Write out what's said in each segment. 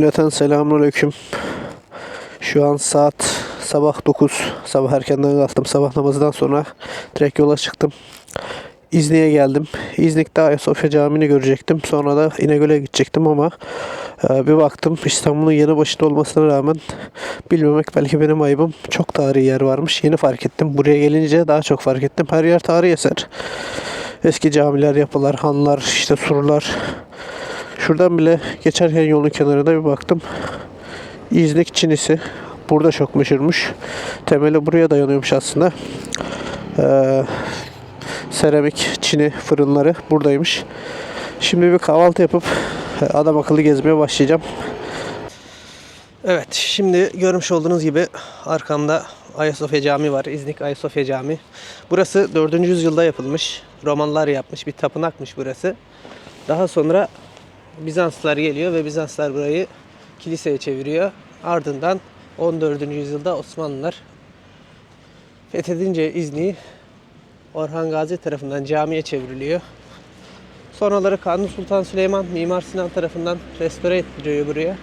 Cümleten selamünaleyküm. Şu an saat sabah 9. Sabah erkenden kalktım. Sabah namazından sonra direkt yola çıktım. İznik'e geldim. İznik'te Ayasofya Camii'ni görecektim. Sonra da İnegöl'e gidecektim ama e, bir baktım İstanbul'un yeni başında olmasına rağmen bilmemek belki benim ayıbım. Çok tarihi yer varmış. Yeni fark ettim. Buraya gelince daha çok fark ettim. Her yer tarihi eser. Eski camiler, yapılar, hanlar, işte surlar. Şuradan bile geçerken yolun kenarında bir baktım. İznik çinisi. Burada çok meşhurmuş. Temeli buraya dayanıyormuş aslında. Ee, seramik çini fırınları buradaymış. Şimdi bir kahvaltı yapıp e, adam akıllı gezmeye başlayacağım. Evet, şimdi görmüş olduğunuz gibi arkamda Ayasofya Camii var. İznik Ayasofya Camii. Burası 4. yüzyılda yapılmış. Romanlar yapmış bir tapınakmış burası. Daha sonra Bizanslılar geliyor ve Bizanslar burayı kiliseye çeviriyor. Ardından 14. yüzyılda Osmanlılar fethedince İznik'i Orhan Gazi tarafından camiye çevriliyor. Sonraları Kanuni Sultan Süleyman Mimar Sinan tarafından restore ettiriyor buraya.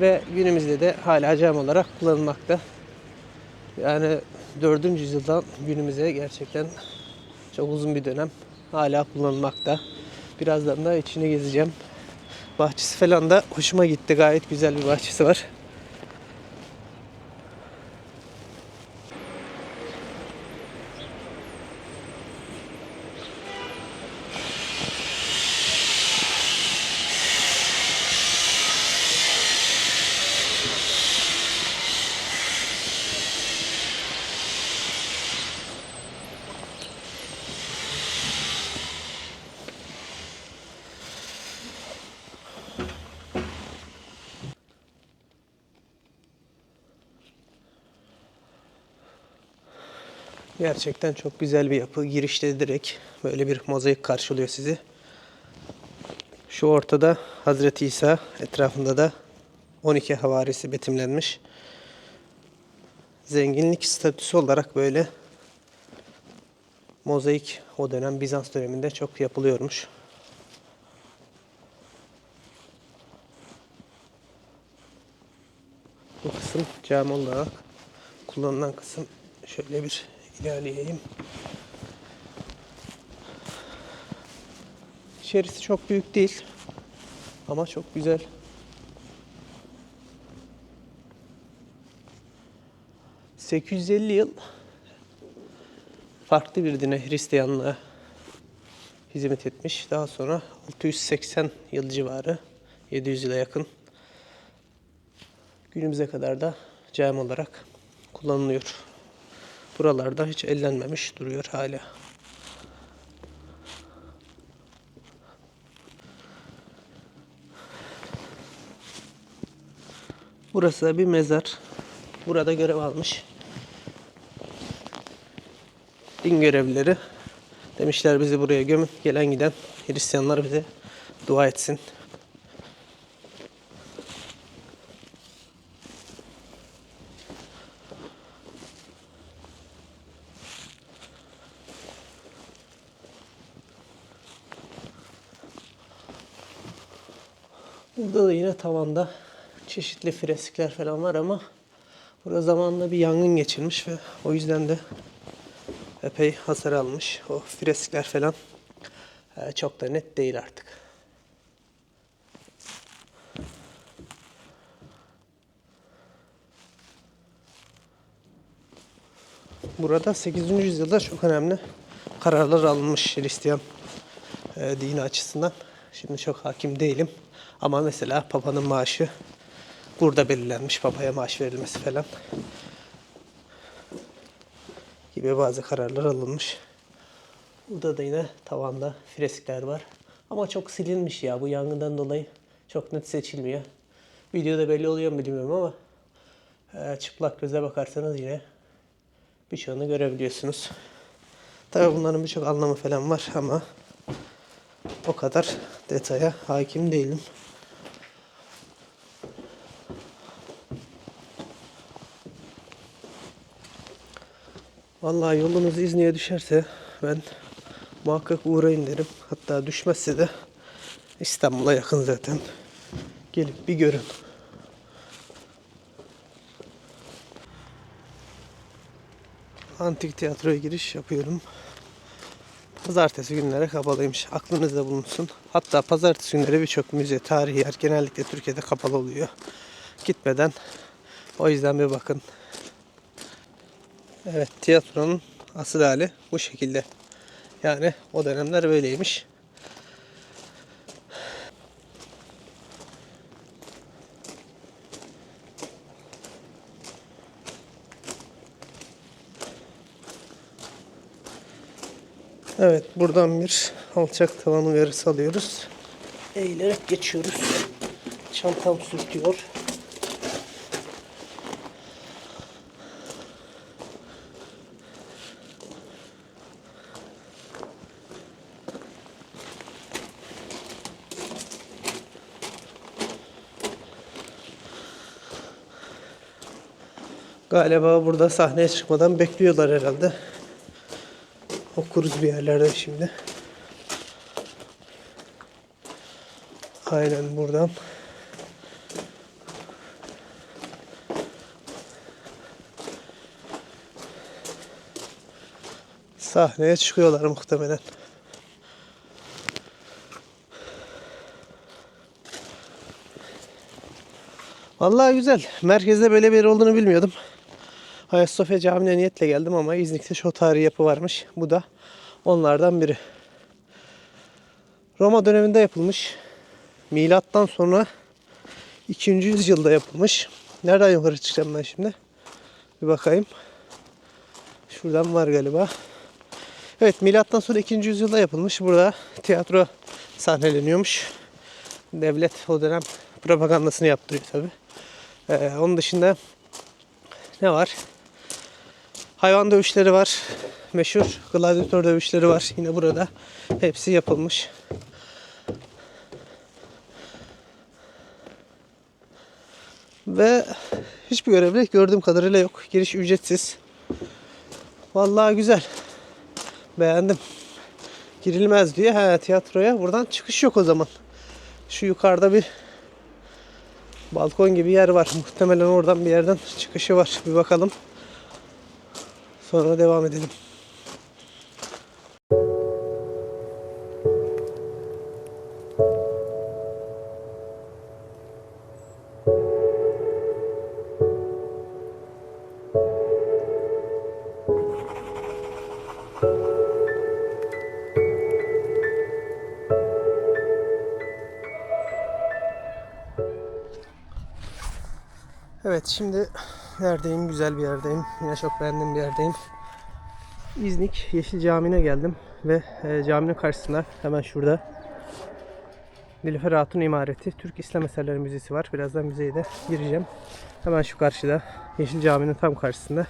Ve günümüzde de hala cami olarak kullanılmakta. Yani 4. yüzyıldan günümüze gerçekten çok uzun bir dönem hala kullanılmakta. Birazdan da içini gezeceğim. Bahçesi falan da hoşuma gitti. Gayet güzel bir bahçesi var. Gerçekten çok güzel bir yapı. Girişte direkt böyle bir mozaik karşılıyor sizi. Şu ortada Hazreti İsa, etrafında da 12 havarisi betimlenmiş. Zenginlik statüsü olarak böyle mozaik o dönem Bizans döneminde çok yapılıyormuş. Bu kısım cami olarak kullanılan kısım şöyle bir ilerleyelim. İçerisi çok büyük değil ama çok güzel. ...850 yıl... ...farklı bir dine Hristiyanlığa... ...hizmet etmiş. Daha sonra 680 yıl civarı... ...700 yıla yakın... ...günümüze kadar da cami olarak kullanılıyor. Buralarda hiç ellenmemiş duruyor hala. Burası da bir mezar. Burada görev almış. Din görevlileri demişler bizi buraya gömün. Gelen giden Hristiyanlar bize dua etsin. Burada da yine tavanda çeşitli freskler falan var ama burada zamanında bir yangın geçirmiş ve o yüzden de epey hasar almış. O freskler falan e, çok da net değil artık. Burada 8. yüzyılda çok önemli kararlar alınmış Hristiyan e, dini açısından. Şimdi çok hakim değilim. Ama mesela papanın maaşı burada belirlenmiş. Papaya maaş verilmesi falan. Gibi bazı kararlar alınmış. Burada da yine tavanda freskler var. Ama çok silinmiş ya bu yangından dolayı. Çok net seçilmiyor. Videoda belli oluyor mu bilmiyorum ama e, çıplak göze bakarsanız yine birçoğunu görebiliyorsunuz. Tabi bunların birçok anlamı falan var ama o kadar detaya hakim değilim. Vallahi yolunuz İznik'e düşerse ben muhakkak uğrayın derim. Hatta düşmezse de İstanbul'a yakın zaten. Gelip bir görün. Antik tiyatroya giriş yapıyorum. Pazartesi günleri kapalıymış. Aklınızda bulunsun. Hatta pazartesi günleri birçok müze, tarihi yer genellikle Türkiye'de kapalı oluyor. Gitmeden o yüzden bir bakın. Evet tiyatronun asıl hali bu şekilde. Yani o dönemler böyleymiş. Evet buradan bir alçak tavan uyarısı alıyoruz. Eğilerek geçiyoruz. Çantam sürtüyor. Galiba burada sahneye çıkmadan bekliyorlar herhalde. Okuruz bir yerlerde şimdi. Aynen buradan. Sahneye çıkıyorlar muhtemelen. Vallahi güzel. Merkezde böyle bir yer olduğunu bilmiyordum. Ayasofya Camii'ne niyetle geldim ama İznik'te şu tarihi yapı varmış. Bu da onlardan biri. Roma döneminde yapılmış. Milattan sonra 2. yüzyılda yapılmış. Nereden yukarı çıkacağım ben şimdi? Bir bakayım. Şuradan var galiba. Evet milattan sonra 2. yüzyılda yapılmış. Burada tiyatro sahneleniyormuş. Devlet o dönem propagandasını yaptırıyor tabi. Ee, onun dışında ne var? Hayvan dövüşleri var. Meşhur gladyatör dövüşleri var. Yine burada hepsi yapılmış. Ve hiçbir görevli gördüğüm kadarıyla yok. Giriş ücretsiz. Vallahi güzel. Beğendim. Girilmez diye ha tiyatroya. Buradan çıkış yok o zaman. Şu yukarıda bir balkon gibi yer var. Muhtemelen oradan bir yerden çıkışı var. Bir bakalım. Sonra devam edelim. Evet şimdi neredeyim? Güzel bir yerdeyim. Yine çok beğendiğim bir yerdeyim. İznik Yeşil Camii'ne geldim ve e, caminin karşısında hemen şurada Nilüfer Hatun İmareti Türk İslam Eserleri Müzesi var. Birazdan müzeye de gireceğim. Hemen şu karşıda Yeşil Camii'nin tam karşısında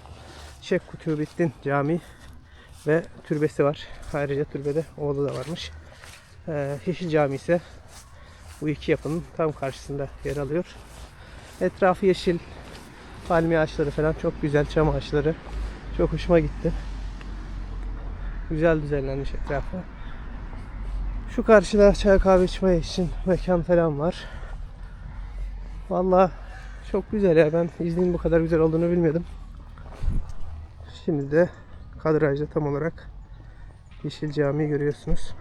Şeyh Kutubettin Camii ve türbesi var. Ayrıca türbede oğlu da varmış. E, Yeşil Camii ise bu iki yapının tam karşısında yer alıyor. Etrafı yeşil. Palmiye ağaçları falan çok güzel. Çam ağaçları. Çok hoşuma gitti. Güzel düzenlenmiş etrafı. Şu karşıda çay kahve içmeye için mekan falan var. Vallahi çok güzel ya. Ben İznik'in bu kadar güzel olduğunu bilmiyordum. Şimdi de kadrajda tam olarak Yeşil Camii'yi görüyorsunuz.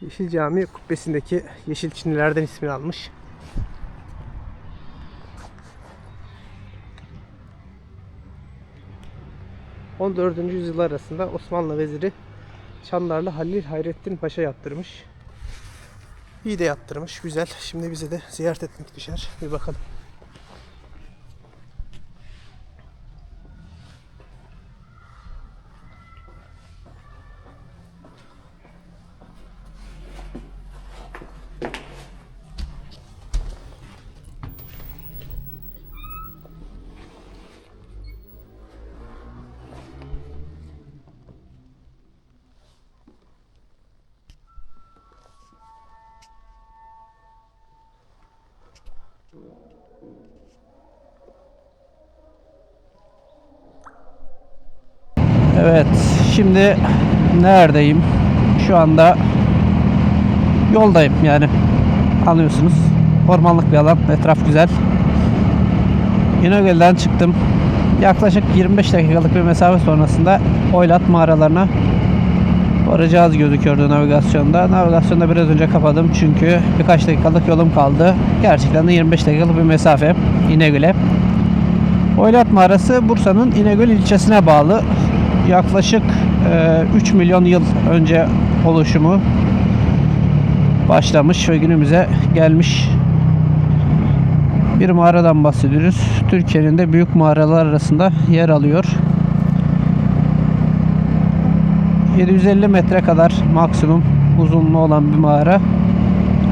Yeşil Cami kubbesindeki yeşil çinilerden ismini almış. ...14. yüzyıl arasında Osmanlı veziri Çandarlı Halil Hayrettin Paşa yaptırmış. İyi de yaptırmış. Güzel. Şimdi bize de ziyaret etmek düşer. Bir bakalım. Evet, şimdi neredeyim? Şu anda yoldayım yani anlıyorsunuz. Ormanlık bir alan. Etraf güzel. İnegöl'den çıktım. Yaklaşık 25 dakikalık bir mesafe sonrasında Oylat mağaralarına varacağız gözüküyordu navigasyonda. Navigasyonda biraz önce kapadım çünkü birkaç dakikalık yolum kaldı. Gerçekten de 25 dakikalık bir mesafe İnegöl'e. Oylat Mağarası Bursa'nın İnegöl ilçesine bağlı. Yaklaşık e, 3 milyon yıl önce oluşumu başlamış ve günümüze gelmiş bir mağaradan bahsediyoruz. Türkiye'nin de büyük mağaralar arasında yer alıyor. 750 metre kadar maksimum uzunluğu olan bir mağara.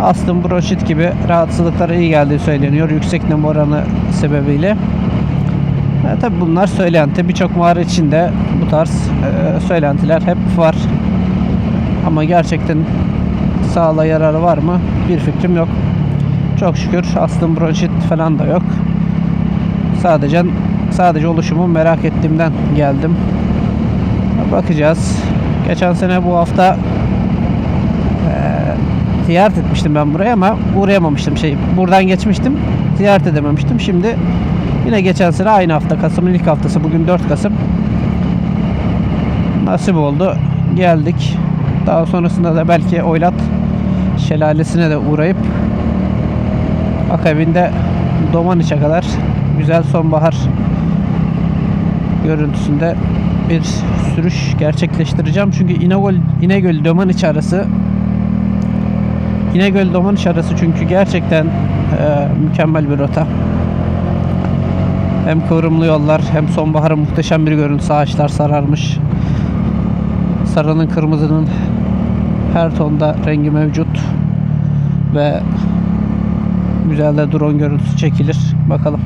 Astım, bronşit gibi rahatsızlıklara iyi geldiği söyleniyor yüksek nem oranı sebebiyle. E, tabi bunlar söylenti. Birçok mağara içinde bu tarz e, söylentiler hep var. Ama gerçekten sağlığa yararı var mı? Bir fikrim yok. Çok şükür astım, bronşit falan da yok. Sadece sadece oluşumu merak ettiğimden geldim. Bakacağız. Geçen sene bu hafta eee, ziyaret etmiştim ben buraya ama uğrayamamıştım. Şey, buradan geçmiştim. Ziyaret edememiştim. Şimdi yine geçen sene aynı hafta Kasım'ın ilk haftası. Bugün 4 Kasım. Nasip oldu. Geldik. Daha sonrasında da belki Oylat Şelalesi'ne de uğrayıp akabinde Domaniç'e kadar güzel sonbahar görüntüsünde bir sürüş gerçekleştireceğim. Çünkü İnegöl, İnegöl Domaniç arası İnegöl Domaniç arası çünkü gerçekten e, mükemmel bir rota. Hem kıvrımlı yollar hem sonbaharın muhteşem bir görüntüsü. Ağaçlar sararmış. Sarının kırmızının her tonda rengi mevcut. Ve güzel de drone görüntüsü çekilir. Bakalım.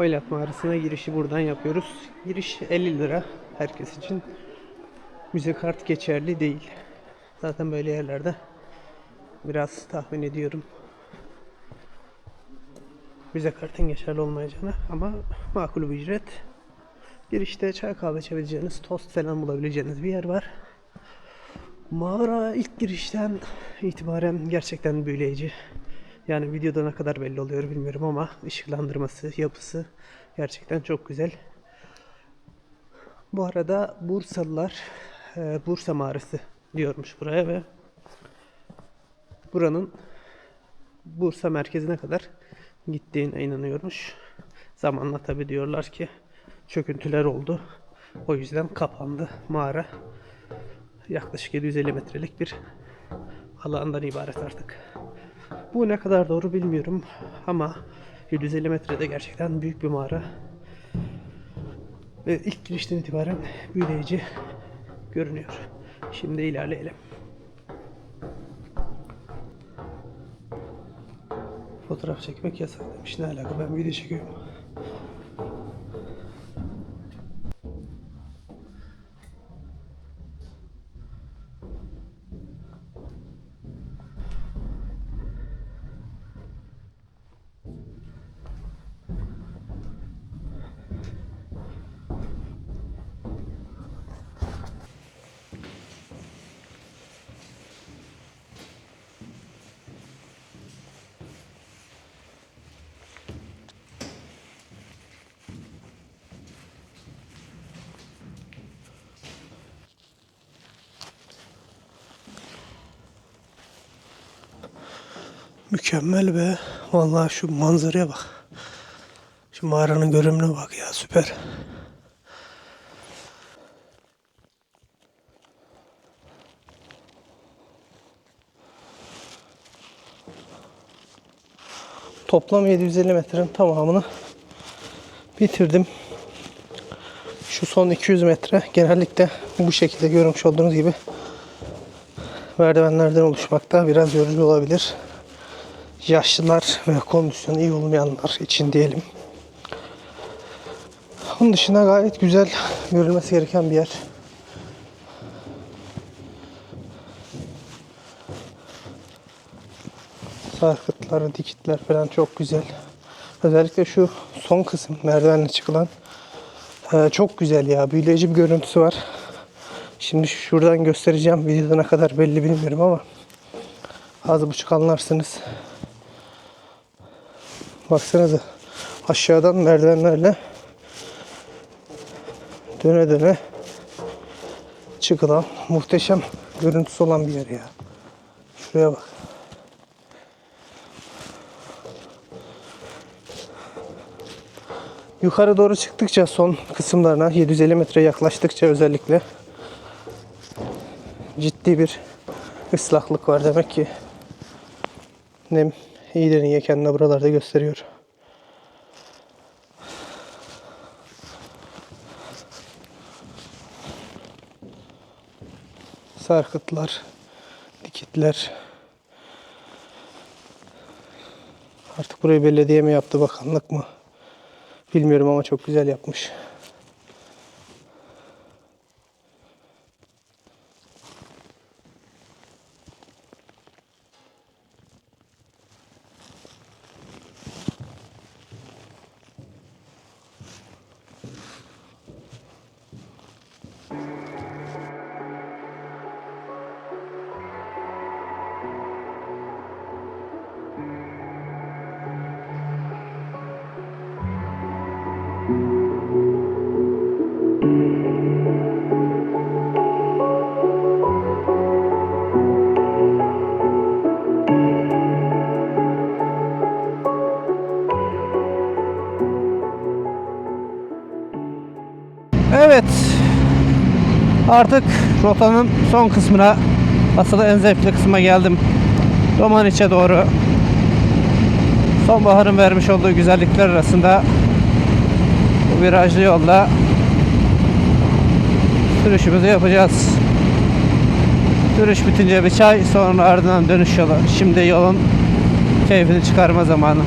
Oylat Mağarası'na girişi buradan yapıyoruz. Giriş 50 lira herkes için. Müze kart geçerli değil. Zaten böyle yerlerde biraz tahmin ediyorum. Müze kartın geçerli olmayacağını ama makul bir ücret. Girişte çay kahve içebileceğiniz, tost falan bulabileceğiniz bir yer var. Mağara ilk girişten itibaren gerçekten büyüleyici. Yani videoda ne kadar belli oluyor bilmiyorum ama ışıklandırması, yapısı gerçekten çok güzel. Bu arada Bursalılar e, Bursa Mağarası diyormuş buraya ve buranın Bursa merkezine kadar gittiğine inanıyormuş. Zamanla tabi diyorlar ki çöküntüler oldu. O yüzden kapandı mağara. Yaklaşık 750 metrelik bir alandan ibaret artık. Bu ne kadar doğru bilmiyorum ama 750 metrede gerçekten büyük bir mağara. Ve ilk girişten itibaren büyüleyici görünüyor. Şimdi ilerleyelim. Fotoğraf çekmek yasak demiş. Ne alaka ben video çekiyorum. Mükemmel be. Vallahi şu manzaraya bak. Şu mağaranın görünümüne bak ya süper. Toplam 750 metrenin tamamını bitirdim. Şu son 200 metre genellikle bu şekilde görmüş olduğunuz gibi merdivenlerden oluşmakta. Biraz yorucu olabilir yaşlılar ve kondisyonu iyi olmayanlar için diyelim. Onun dışında gayet güzel görülmesi gereken bir yer. Sarkıtları, dikitler falan çok güzel. Özellikle şu son kısım merdivenle çıkılan e, çok güzel ya. Büyüleyici bir görüntüsü var. Şimdi şuradan göstereceğim. Videoda ne kadar belli bilmiyorum ama az buçuk anlarsınız. Baksanıza aşağıdan merdivenlerle döne döne çıkılan muhteşem görüntüsü olan bir yer ya. Şuraya bak. Yukarı doğru çıktıkça son kısımlarına 750 metre yaklaştıkça özellikle ciddi bir ıslaklık var. Demek ki nem iyi niye kendini buralarda gösteriyor. Sarkıtlar, dikitler. Artık burayı belediye mi yaptı, bakanlık mı? Bilmiyorum ama çok güzel yapmış. Artık rotanın son kısmına asıl en zevkli kısma geldim. Romaniç'e doğru. Sonbaharın vermiş olduğu güzellikler arasında bu virajlı yolda sürüşümüzü yapacağız. Sürüş bitince bir çay sonra ardından dönüş yolu. Şimdi yolun keyfini çıkarma zamanı.